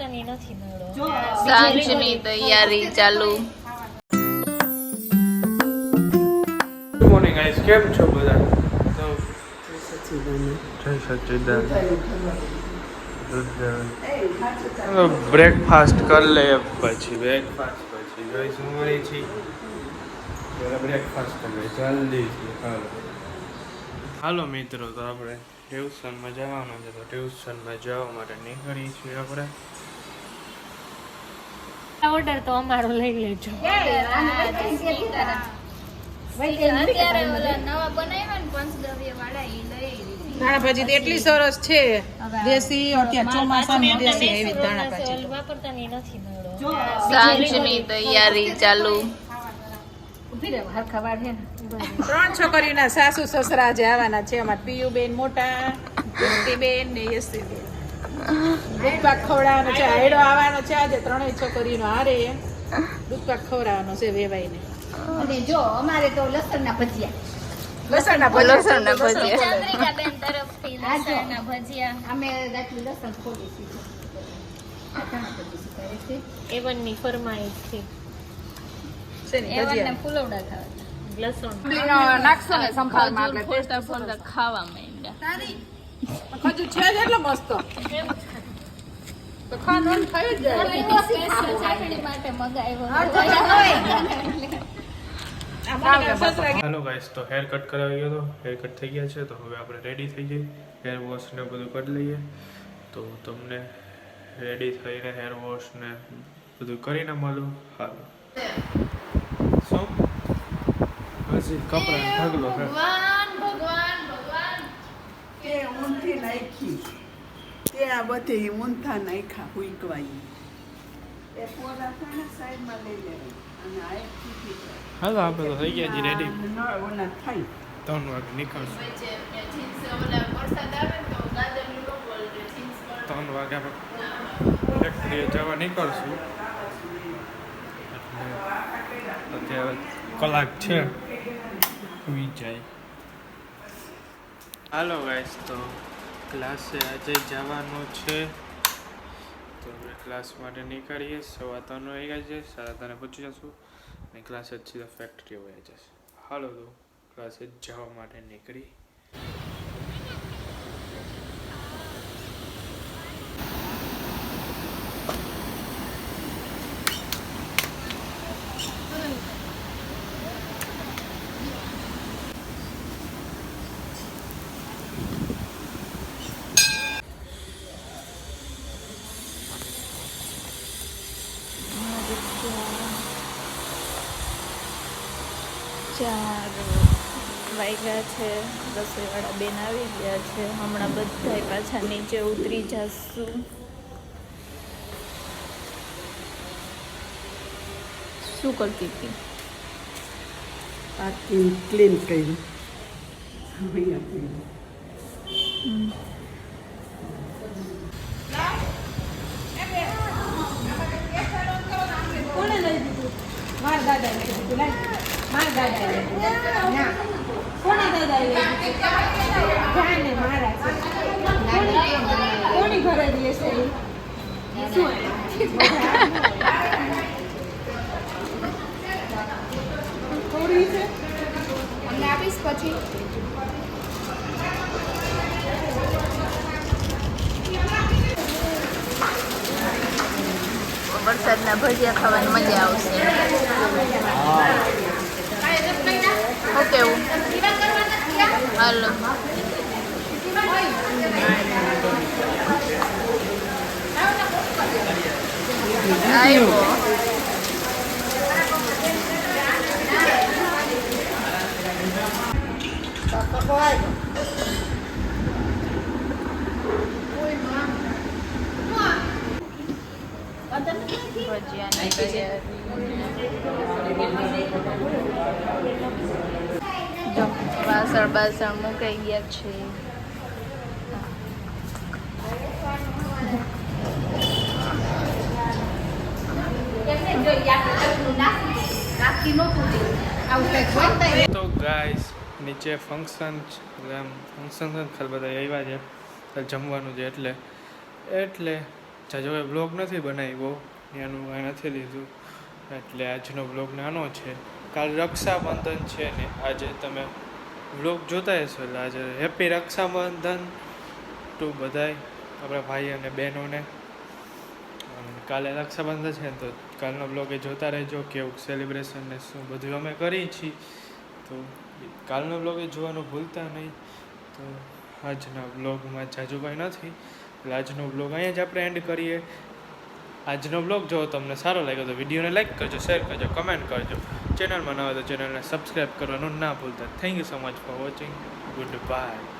વાપરતાની નથી મેળો. સાંજની તૈયારી ચાલુ. ગુડ મોર્નિંગ ગાઈસ કેમ છો બધા? તો જય સચિદાન. બ્રેકફાસ્ટ કરી લે પછી. બ્રેકફાસ્ટ પછી. ગાઈસ શું મળી છી. બ્રેકફાસ્ટ કરી જલ્દી હાલો. હાલો મિત્રો. તો આપણે ટ્યુશનમાં જવાનું છે. તો ટ્યુશનમાં જવા માટે નીકળી છીએ આપણે. ઓર્ડર તો અમારો લઈ લેજો. અત્યારે ઓલા નવા બનાવ્યા ને પંચગવ્ય વાળા ઈ લઈ લીધી. ધાણા ભાજી તો એટલી સરસ છે. દેશી અત્યારે ચોમાસાની દેશી એવી ધાણા વાપરતાની નથી સાંજની તૈયારી ચાલુ. ત્રણ છોકરીઓના સાસુ સસરા જે આવવાના છે. અમાર પિયુબેન મોટા બેન ને યસીબેન દૂધપાક ખવડાવવાનો છે. હાયડો આવવાનો છે આજે ત્રણેય છોકરીનો. હારે દૂધપાક ખવડાવવાનો છે વેવાઈને. અને જો અમારે તો લસણના ભજીયા. લસણના લસણના ભજીયા. ચંદ્રિકાબેન તરફથી લસણના ભજીયા. અમે રાતનું લસણ ખોલી સીધું આ ઘણા બધી સુકારે છે એવનની ફરમાઈશ છે. શેની ફૂલવડા ખાવા લસણ. નાખશો ને સંભાળમાં ખાવા માંડ્યા. છે જ એટલો મસ્ત. હાલો ગાઈસ તો હેર કટ કરાવી ગયો તો. હેર કટ થઈ ગયા છે તો હવે આપણે રેડી થઈ જઈએ. હેર વોશ ને બધું કરી લઈએ. તો તમને રેડી થઈને હેર વોશ ને બધું કરીને મળું. હાલો. શું? કપડા કપડાં ઢગલો તે ઊંથી નાખી. તે આ બધી ઊંધા નાખ્યા હુંકવાઈ એ પોરા છે સાઈડમાં લઈ લેવા અને આ એક ચીકી છે. હાલો આપણે તો થઈ ગયા છીએ રેડી ઓના ન થાય. ત્રણ વાગે નીકળશું. ત્રણ વાગે આપણે ફેક્ટરીએ જવા નીકળશું. એટલે અત્યારે કલાક છે. સુઈ જાય. હાલો ગાઈસ તો ક્લાસે આજે જવાનું છે. તો હવે ક્લાસ માટે નીકળીએ, સવા ત્રણ વાગ્યા છે સાડા ત્રણે પહોંચી જશું અને ક્લાસે સીધા ફેક્ટરી વયા જશે. હાલો તો ક્લાસે જવા માટે નીકળી. ચાર વાગ્યા છે રસોઈવાળા બેન આવી ગયા છે. હમણાં બધાય પાછા નીચે ઉતરી જશું. શું કરતી હતી? આખી ક્લીન કર્યું અહીંયા કર્યું. કોણે લઈ દીધું માર દાદા લઈ કીધું લે માર દાદા દીધું ના, કોના દાદા એ જાને મારા કોની- ઘરે દે છે થોડી છે? અમને આપીશ પછી. વરસાદના ભજીયા ખાવાની મજા આવશે શું કેવું હાલો આવ્યો ભજીયાની તૈયારી જો વાસણ બાસણ મુકાઈ ગયા છે તો ગાઈસ નીચે ફંક્શન ફંક્શન ખાલી બધા આવ્યા છે જમવાનું છે, એટલે એટલે જાજો બ્લોગ નથી બનાવ્યો એનું કાંઈ નથી લીધું. એટલે આજનો બ્લોગ નાનો છે. કાલ રક્ષાબંધન છે ને આજે તમે બ્લોગ જોતા હશો એટલે આજે હેપી રક્ષાબંધન ટુ બધાય, આપણા ભાઈ અને બહેનોને. કાલે રક્ષાબંધન છે ને તો કાલનો બ્લોગ એ જોતા રહેજો, કેવું સેલિબ્રેશન ને શું બધું અમે કરી છીએ. તો કાલનો બ્લોગ એ જોવાનું ભૂલતા નહીં. તો આજના બ્લોગમાં જાજુ કાંઈ નથી. એટલે આજનો બ્લોગ અહીંયા જ આપણે એન્ડ કરીએ. આજનો બ્લોગ જો તમને સારો લાગ્યો તો વિડીયોને લાઈક કરજો શેર કરજો કમેન્ટ કરજો. ચેનલમાં ન તો ચેનલને સબસ્ક્રાઈબ કરવાનું ના ભૂલતા. Thank you so much for watching goodbye